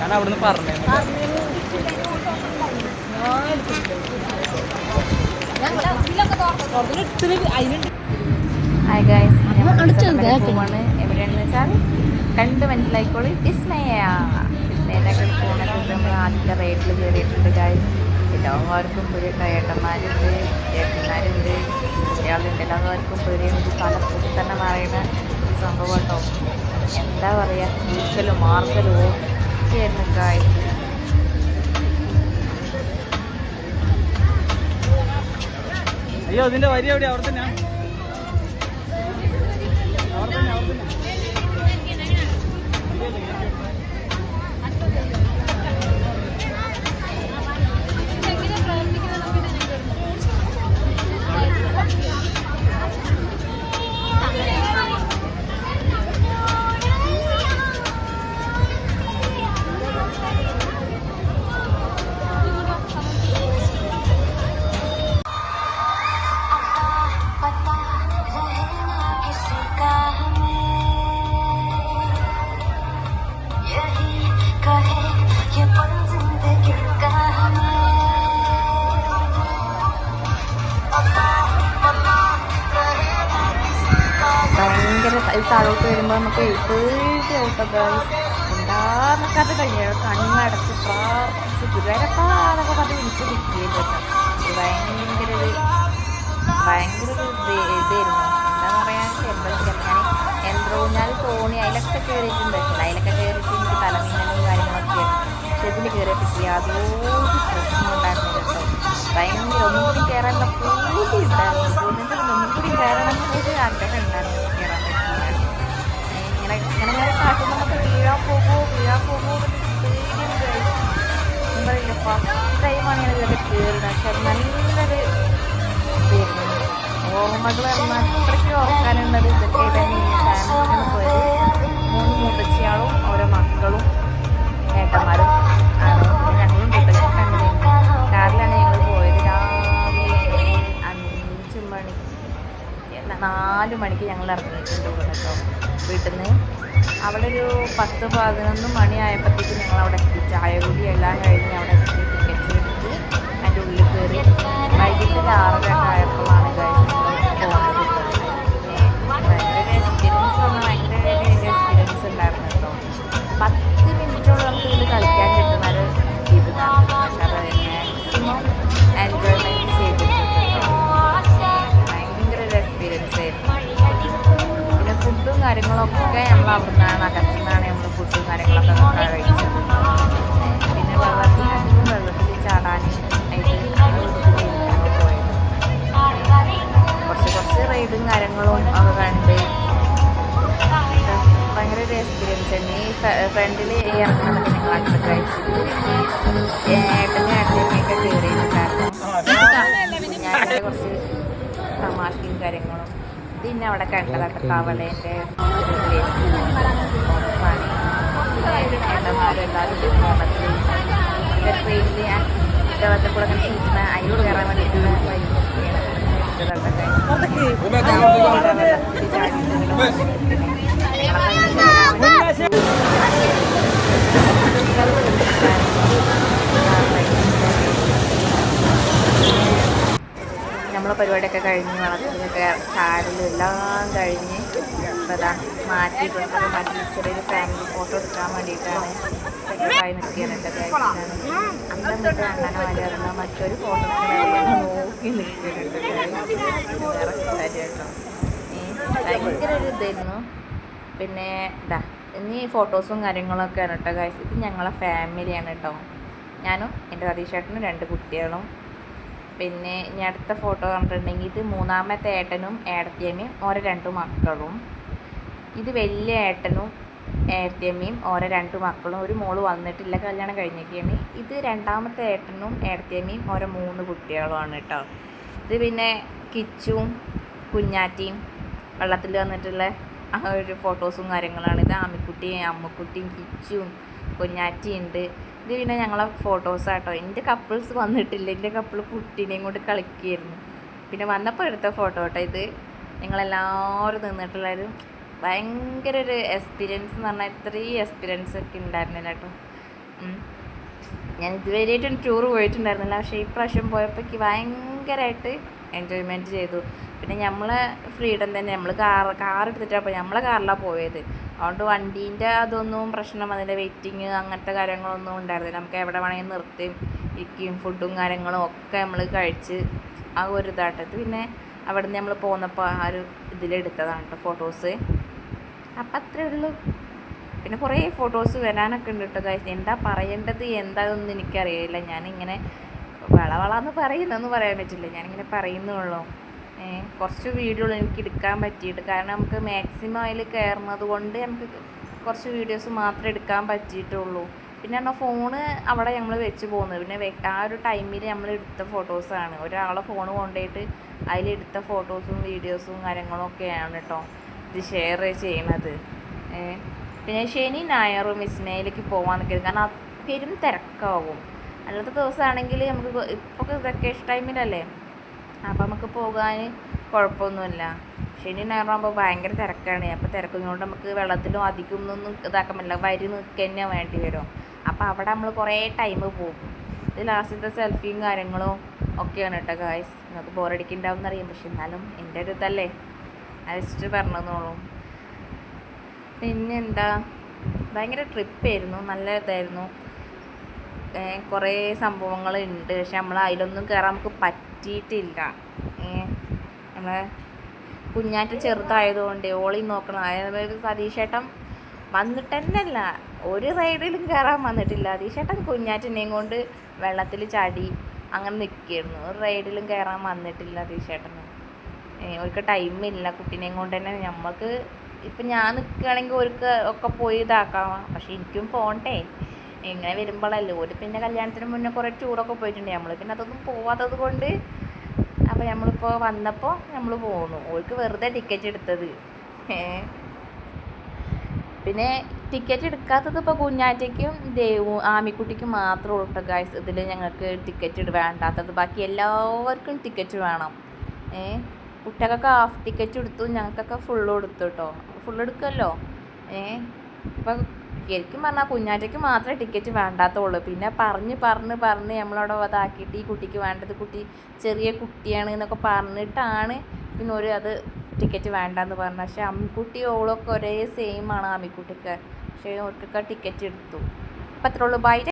ഞാൻ അവിടുന്ന് പറഞ്ഞു ഹായ് ഗൈസ് പോവാണ്. എവിടെയാണെന്ന് വെച്ചാൽ കണ്ട് മനസ്സിലായിക്കോളി. വിസ്മയ വിസ്മയുടെ ഒക്കെ നമ്മൾ ആദ്യത്തെ റേറ്റിൽ കയറിയിട്ടുണ്ട് ഗൈസ് എല്ലാവർക്കും ഒരു ഏട്ടന്മാരുണ്ട് ഏട്ടന്മാരുണ്ട്. കുട്ടികളുണ്ട്. എല്ലാവർക്കും ഇത് തലപ്പൊട്ടി തന്നെ പറയുന്ന ഒരു സംഭവം കേട്ടോ. എന്താ പറയുക കൂക്കലും മാർക്കലും ഒക്കെയായിരുന്നു ഗായ്സ് അയ്യോ അതിന്റെ വരി എവിടെയാ? അവിടെ തന്നെ അവിടെ തന്നെ അവിടെ തന്നെ താഴോട്ട് വരുമ്പോൾ നമുക്ക് പേടി ഔട്ടോ ഗേൾസ് ഉണ്ടാകാത്ത കഴിഞ്ഞ കണ്ണടച്ച് പ്രാർത്ഥിച്ച് ഗുരുവായൂരൊക്കെ പറഞ്ഞ് വിളിച്ച് നിൽക്കുകയും കേട്ടോ. ഇത് ഭയങ്കര ഭയങ്കര ഇതായിരുന്നു. എന്താന്ന് പറയാൻ ചെമ്പലത്തിൽ ഞാൻ യന്ത്രൂഞ്ഞാൽ തോണി അതിലൊക്കെ കയറിയിട്ടുണ്ട് അതിലൊക്കെ കയറിയിട്ട് എനിക്ക് തലമിന്നലും കാര്യങ്ങളൊക്കെ പക്ഷെ ഇതിൽ കയറിയിട്ട് യാതൊരു പ്രശ്നം ഉണ്ടായിരുന്നു കേട്ടോ. ഭയങ്കര ഒന്നും കൂടി കയറാനുള്ള പൂതി ഉണ്ടായിരുന്നു. ഒന്നും കൂടി കയറണം എന്നൊരു ആഗ്രഹം ഉണ്ടായിരുന്നു. ഓർമ്മകൾ അത്രയ്ക്ക് ഓർക്കാനുള്ളത് ഇതൊക്കെ തന്നെ ഫാമിലിയാണ് പോയത്. മൂന്ന് മുത്തച്ഛിയാളും ഓരോ മക്കളും ഏട്ടന്മാരും ആണ്. ഞങ്ങളും കൂട്ടുകാരും ഫാമിലി കാറിലാണ് ഞങ്ങൾ പോയത്. രാവിലെ അഞ്ച് മണി നാല് മണിക്ക് ഞങ്ങൾ ഇറങ്ങിയിട്ടുണ്ട് കേട്ടോ വീട്ടിൽ നിന്ന് അവിടെ ഒരു പത്ത് പതിനൊന്ന് മണി ആയപ്പോഴത്തേക്ക് ഞങ്ങൾ അവിടെ എത്തി. ചായ കൂടി എല്ലാം കഴിഞ്ഞ് അവിടെ എത്തി. ടിക്കറ്റ് എടുത്ത് അതിന്റെ ഉള്ളിൽ കയറി. വൈകിട്ട് ആറര ഫുഡും കാര്യങ്ങളൊക്കെ നമ്മൾ അവിടെ നിന്നാണ് അകത്തു നിന്നാണ് നമ്മൾ ഫുഡും കാര്യങ്ങളൊക്കെ കഴിച്ചത് ഏ, പിന്നെ വെള്ളത്തിൽ അധികം വെള്ളത്തിൽ ചാടാൻ ആയിട്ട് ഞങ്ങൾ വീട്ടിലിരുന്ന് ഞങ്ങൾ പോയത് കുറച്ച് കുറച്ച് റൈഡും കാര്യങ്ങളും ഒക്കെ കണ്ട് ഭയങ്കര ഒരു എക്സ്പീരിയൻസ് തന്നെ ഈ ഫ്രണ്ടിൽ ഇറങ്ങുന്നത് ഞങ്ങൾ അടുത്ത് കഴിച്ചത് ഏട്ടനും ഏട്ടനെയൊക്കെ കയറിയിട്ടുണ്ടായിരുന്നു ഞാൻ കുറച്ച് തമാശയും കാര്യങ്ങളും പിന്നെ അവിടെ കണ്ടതൊക്കെ തവളേന്റെ പണി പിന്നെ ഏട്ടന്മാരും എല്ലാവരും വെള്ളത്തിൽ ട്രെയിനിൽ വെള്ളത്തിൽ കൂടെ അങ്ങനെ ചീറ്റുന്ന അതിലൂടെ കയറാൻ വേണ്ടിയിട്ടുള്ള വഴി നമ്മളെ പരിപാടിയൊക്കെ കഴിഞ്ഞ് വളർത്തിയൊക്കെ കാറിലും എല്ലാം കഴിഞ്ഞ് ഇപ്പോൾ മാറ്റി ഡ്രസ്സൊക്കെ മാറ്റി ചെറിയൊരു ഫാമിലി ഫോട്ടോ എടുക്കാൻ വേണ്ടിയിട്ടാണ് സെറ്റായി നിൽക്കുകയാണ് എന്റെ അണ്ണനെ വരുന്ന മറ്റൊരു ഫോട്ടോ നോക്കി നിൽക്കുന്നുണ്ട്. ഭയങ്കര ഒരു ഇതായിരുന്നു. പിന്നെ ഇതാ ഇനി ഫോട്ടോസും കാര്യങ്ങളൊക്കെയാണ് കേട്ടോ ഗൈസ് ഇത് ഞങ്ങളെ ഫാമിലിയാണ് കേട്ടോ. ഞാനും എന്റെ സതീഷേട്ടനും രണ്ട് കുട്ടികളും പിന്നെ ഇനി അടുത്ത ഫോട്ടോ കണ്ടിട്ടുണ്ടെങ്കിൽ ഇത് മൂന്നാമത്തെ ഏട്ടനും ഏടത്തിയമ്മയും ഓരോ രണ്ടു മക്കളും. ഇത് വലിയ ഏട്ടനും ഏടത്തിയമ്മയും ഓരോ രണ്ട് മക്കളും. ഒരു മോൾ വന്നിട്ടില്ല കല്യാണം കഴിഞ്ഞൊക്കെയാണ് ഇത് രണ്ടാമത്തെ ഏട്ടനും ഏടത്തിയമ്മയും ഓരോ മൂന്ന് കുട്ടികളുമാണ് കേട്ടോ. ഇത് പിന്നെ കിച്ചും കുഞ്ഞാറ്റിയും വെള്ളത്തിൽ വന്നിട്ടുള്ള ആ ഒരു ഫോട്ടോസും കാര്യങ്ങളാണ്. ഇത് ആമിക്കുട്ടിയും അമ്മക്കുട്ടിയും കിച്ചും കുഞ്ഞാറ്റിയുണ്ട് ഇത് പിന്നെ ഞങ്ങളെ ഫോട്ടോസാട്ടോ എന്റെ കപ്പിൾസ് വന്നിട്ടില്ല. എന്റെ കപ്പിൾ കുട്ടീനെയും കൊണ്ട് കളിക്കുകയായിരുന്നു പിന്നെ വന്നപ്പോൾ എടുത്ത ഫോട്ടോ കേട്ടോ ഇത്. ഞങ്ങളെല്ലാവരും നിന്നിട്ടുള്ളൊരു ഭയങ്കര ഒരു എക്സ്പീരിയൻസ് എന്ന് പറഞ്ഞാൽ ഇത്രയും എക്സ്പീരിയൻസ് ഒക്കെ ഉണ്ടായിരുന്നില്ല കേട്ടോ. ഞാൻ ഇതുവരെയായിട്ടും ടൂർ പോയിട്ടുണ്ടായിരുന്നില്ല. പക്ഷേ ഈ പ്രാവശ്യം പോയപ്പോഴേക്ക് ഭയങ്കരമായിട്ട് എൻജോയ്മെന്റ് ചെയ്തു. പിന്നെ നമ്മളെ ഫ്രീഡം തന്നെ. നമ്മൾ കാർ കാർ എടുത്തിട്ടാണ് അപ്പോൾ നമ്മളെ കാറിലാണ് പോയത്. അതുകൊണ്ട് വണ്ടീന്റെ അതൊന്നും പ്രശ്നം അതിന്റെ വെയിറ്റിങ് അങ്ങനത്തെ കാര്യങ്ങളൊന്നും ഉണ്ടായിരുന്നില്ല. നമുക്ക് എവിടെ വേണമെങ്കിൽ നിർത്തി ഇരിക്കുകയും ഫുഡും കാര്യങ്ങളും ഒക്കെ നമ്മൾ കഴിച്ച് ആ ഒരു ഇതാട്ടത് പിന്നെ അവിടെ നിന്ന് നമ്മൾ പോന്നപ്പോൾ ആ ഒരു ഇതിലെടുത്തതാണ് കേട്ടോ ഫോട്ടോസ്. അപ്പം അത്രേ ഉള്ളൂ. പിന്നെ കുറേ ഫോട്ടോസ് വരാനൊക്കെ ഉണ്ട് കേട്ടോ ഗൈസ് എന്താ പറയേണ്ടത്? എന്താണെന്ന് എനിക്കറിയില്ല. ഞാനിങ്ങനെ വളവളാന്ന് പറയുന്നതെന്ന് പറയാൻ പറ്റില്ല. ഞാനിങ്ങനെ പറയുന്നുള്ളൂ കുറച്ച് വീഡിയോകൾ എനിക്ക് എടുക്കാൻ പറ്റിയിട്ട്. കാരണം നമുക്ക് മാക്സിമം അതിൽ കയറുന്നത് കൊണ്ട് നമുക്ക് കുറച്ച് വീഡിയോസ് മാത്രമേ എടുക്കാൻ പറ്റിയിട്ടുള്ളൂ. പിന്നെ പറഞ്ഞാൽ ഫോണ് അവിടെ ഞങ്ങൾ വെച്ച് പോകുന്നത്. പിന്നെ ആ ഒരു ടൈമിൽ നമ്മൾ എടുത്ത ഫോട്ടോസാണ് ഒരാളെ ഫോൺ കൊണ്ടുപോയിട്ട് അതിലെടുത്ത ഫോട്ടോസും വീഡിയോസും കാര്യങ്ങളും ഒക്കെയാണ് കേട്ടോ ഇത് ഷെയർ ചെയ്യണത്. പിന്നെ ശനി ഞായറും വിസ്മയിലേക്ക് പോകാൻ നിൽക്കരുത് കാരണം പെരും തിരക്കാവും. അല്ലാത്ത ദിവസമാണെങ്കിൽ നമുക്ക് ഇപ്പോൾ വെക്കേഷൻ ടൈമിലല്ലേ അപ്പം നമുക്ക് പോകാൻ കുഴപ്പമൊന്നുമില്ല ശനി ഞായറാകുമ്പോൾ ഭയങ്കര തിരക്കാണ്. അപ്പോൾ തിരക്കുന്നതുകൊണ്ട് നമുക്ക് വെള്ളത്തിലും അധികം ഒന്നും ഇതാക്കാൻ പറ്റില്ല. വരി നിൽക്കുക തന്നെ വേണ്ടി വരും. അപ്പോൾ അവിടെ നമ്മൾ കുറേ ടൈം പോകും. ഇത് ലാസ്റ്റത്തെ സെൽഫിയും കാര്യങ്ങളും ഒക്കെയാണ് കേട്ടോ ഗായ്സ് നിങ്ങൾക്ക് ബോറടിക്കുന്നുണ്ടാവും എന്നറിയാം. പക്ഷെ എന്നാലും എന്റെ ഒരു ഇതല്ലേ. അയച്ചിട്ട് പറഞ്ഞതെന്നുള്ളൂ പിന്നെന്താ? ഭയങ്കര ട്രിപ്പായിരുന്നു നല്ല ഇതായിരുന്നു. കുറേ സംഭവങ്ങളുണ്ട്. പക്ഷെ നമ്മൾ അതിലൊന്നും കയറാൻ നമുക്ക് പറ്റിയിട്ടില്ല. നമ്മളെ കുഞ്ഞാറ്റ ചെറുതായതുകൊണ്ട് ഓളി നോക്കണം. അതായത് സതീഷേട്ടൻ വന്നിട്ട് തന്നെയല്ല ഒരു റൈഡിലും കയറാൻ വന്നിട്ടില്ല. സതീഷേട്ടൻ കുഞ്ഞാറ്റിനെയും കൊണ്ട് വെള്ളത്തിൽ ചാടി അങ്ങനെ നിൽക്കുകയായിരുന്നു ഒരു റൈഡിലും കയറാൻ വന്നിട്ടില്ല സതീഷേട്ടന് അവർക്ക് ടൈമില്ല കുട്ടീനെയും കൊണ്ട് തന്നെ നമുക്ക് ഇപ്പം ഞാൻ നിൽക്കുകയാണെങ്കിൽ അവർക്ക് ഒക്കെ പോയി ഇതാക്കാം. പക്ഷെ എനിക്കും പോകണ്ടേ ഇങ്ങനെ വരുമ്പോഴല്ലേ ഒരു പിന്നെ കല്യാണത്തിന് മുന്നേ കുറേ ടൂറൊക്കെ പോയിട്ടുണ്ട്. നമ്മൾ പിന്നെ അതൊന്നും പോവാത്തത് കൊണ്ട് അപ്പോൾ നമ്മളിപ്പോൾ വന്നപ്പോൾ നമ്മൾ പോന്നു. ഓൾക്ക് വെറുതെ ടിക്കറ്റ് എടുത്തത്. പിന്നെ ടിക്കറ്റ് എടുക്കാത്തത് ഇപ്പോൾ കുഞ്ഞാറ്റയ്ക്കും ദേവു ആമിക്കുട്ടിക്കും മാത്രമേ ഉള്ളൂ ഗൈസ് ഇതിൽ ഞങ്ങൾക്ക് ടിക്കറ്റ് വേണ്ടാത്തത്. ബാക്കി എല്ലാവർക്കും ടിക്കറ്റ് വേണം. ഏ? കുട്ടികൾക്കൊക്കെ ഹാഫ് ടിക്കറ്റ് എടുത്തു ഞങ്ങൾക്കൊക്കെ ഫുള്ള് കൊടുത്തു കേട്ടോ ഫുള്ള് എടുക്കുമല്ലോ ഏ? ഇപ്പം ശരിക്കും പറഞ്ഞാൽ കുഞ്ഞാറ്റയ്ക്ക് മാത്രമേ ടിക്കറ്റ് വേണ്ടാത്തുള്ളൂ. പിന്നെ പറഞ്ഞ് പറഞ്ഞ് പറഞ്ഞ് നമ്മളവിടെ അതാക്കിയിട്ട് ഈ കുട്ടിക്ക് വേണ്ടത് കുട്ടി ചെറിയ കുട്ടിയാണ് എന്നൊക്കെ പറഞ്ഞിട്ടാണ് പിന്നെ ഒരു അത് ടിക്കറ്റ് വേണ്ടെന്ന് പറഞ്ഞത്. പക്ഷേ അമ്മിക്കുട്ടി ഓളൊക്കെ ഒരേ സെയിം ആണ് അമ്മിക്കുട്ടിക്ക്. പക്ഷേ ഓർക്കൊക്കെ ടിക്കറ്റ് എടുത്തു. അപ്പം അത്രേ ഉള്ളൂ. ബൈ